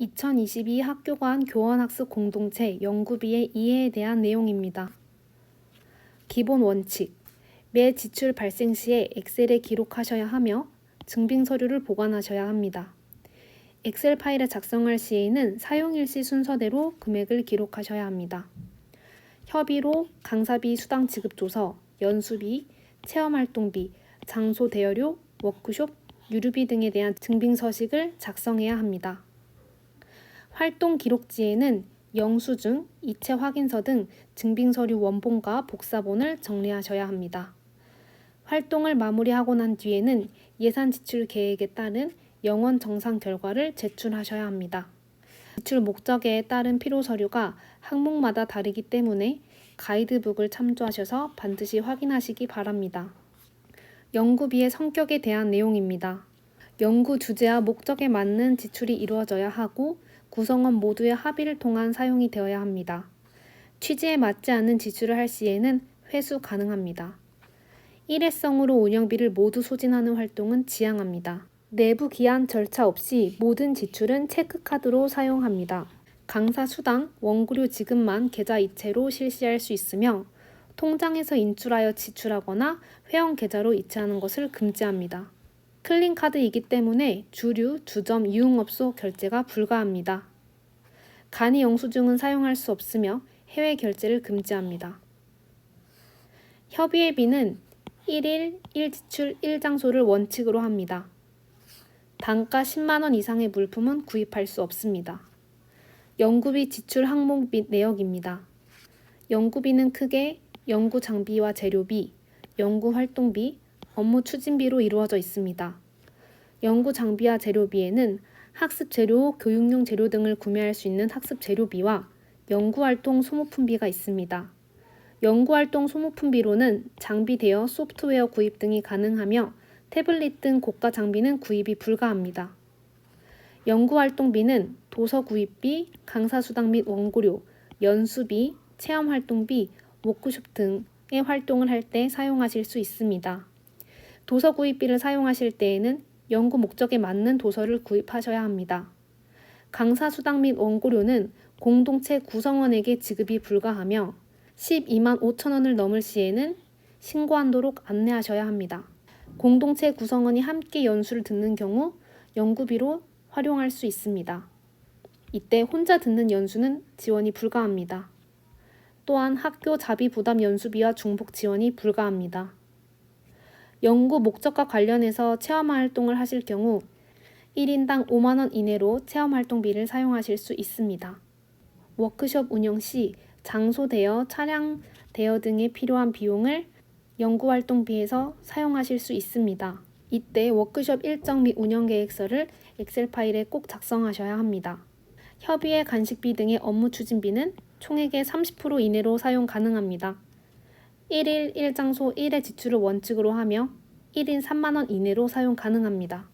2022 학교 간 교원학습 공동체 연구비의 이해에 대한 내용입니다. 기본 원칙. 매 지출 발생 시에 엑셀에 기록하셔야 하며 증빙 서류를 보관하셔야 합니다. 엑셀 파일을 작성할 시에는 사용일시 순서대로 금액을 기록하셔야 합니다. 협의로 강사비 수당 지급 조서, 연수비, 체험활동비, 장소 대여료, 워크숍, 유류비 등에 대한 증빙 서식을 작성해야 합니다. 활동 기록지에는 영수증, 이체 확인서 등 증빙 서류 원본과 복사본을 정리하셔야 합니다. 활동을 마무리하고 난 뒤에는 예산 지출 계획에 따른 영원 정산 결과를 제출하셔야 합니다. 지출 목적에 따른 필요 서류가 항목마다 다르기 때문에 가이드북을 참조하셔서 반드시 확인하시기 바랍니다. 연구비의 성격에 대한 내용입니다. 연구 주제와 목적에 맞는 지출이 이루어져야 하고 구성원 모두의 합의를 통한 사용이 되어야 합니다. 취지에 맞지 않는 지출을 할 시에는 회수 가능합니다. 일회성으로 운영비를 모두 소진하는 활동은 지양합니다. 내부 기한 절차 없이 모든 지출은 체크카드로 사용합니다. 강사 수당, 원고료 지급만 계좌 이체로 실시할 수 있으며 통장에서 인출하여 지출하거나 회원 계좌로 이체하는 것을 금지합니다. 클린 카드이기 때문에 주류, 주점, 유흥업소 결제가 불가합니다. 간이 영수증은 사용할 수 없으며 해외 결제를 금지합니다. 협의회비는 1일 1지출 1장소를 원칙으로 합니다. 단가 10만원 이상의 물품은 구입할 수 없습니다. 연구비 지출 항목 및 내역입니다. 연구비는 크게 연구 장비와 재료비, 연구 활동비, 업무 추진비로 이루어져 있습니다. 연구 장비와 재료비에는 학습 재료, 교육용 재료 등을 구매할 수 있는 학습 재료비와 연구 활동 소모품비가 있습니다. 연구 활동 소모품비로는 장비 대여, 소프트웨어 구입 등이 가능하며 태블릿 등 고가 장비는 구입이 불가합니다. 연구 활동비는 도서 구입비, 강사 수당 및 원고료, 연수비, 체험 활동비, 워크숍 등의 활동을 할 때 사용하실 수 있습니다. 도서 구입비를 사용하실 때에는 연구 목적에 맞는 도서를 구입하셔야 합니다. 강사 수당 및 원고료는 공동체 구성원에게 지급이 불가하며 12만 5천 원을 넘을 시에는 신고하도록 안내하셔야 합니다. 공동체 구성원이 함께 연수를 듣는 경우 연구비로 활용할 수 있습니다. 이때 혼자 듣는 연수는 지원이 불가합니다. 또한 학교 자비 부담 연수비와 중복 지원이 불가합니다. 연구 목적과 관련해서 체험 활동을 하실 경우 1인당 5만원 이내로 체험 활동비를 사용하실 수 있습니다. 워크숍 운영 시 장소 대여, 차량 대여 등에 필요한 비용을 연구 활동비에서 사용하실 수 있습니다. 이때 워크숍 일정 및 운영 계획서를 엑셀 파일에 꼭 작성하셔야 합니다. 협의회 간식비 등의 업무 추진비는 총액의 30% 이내로 사용 가능합니다. 1일 1장소 1회 지출을 원칙으로 하며 1인 3만원 이내로 사용 가능합니다.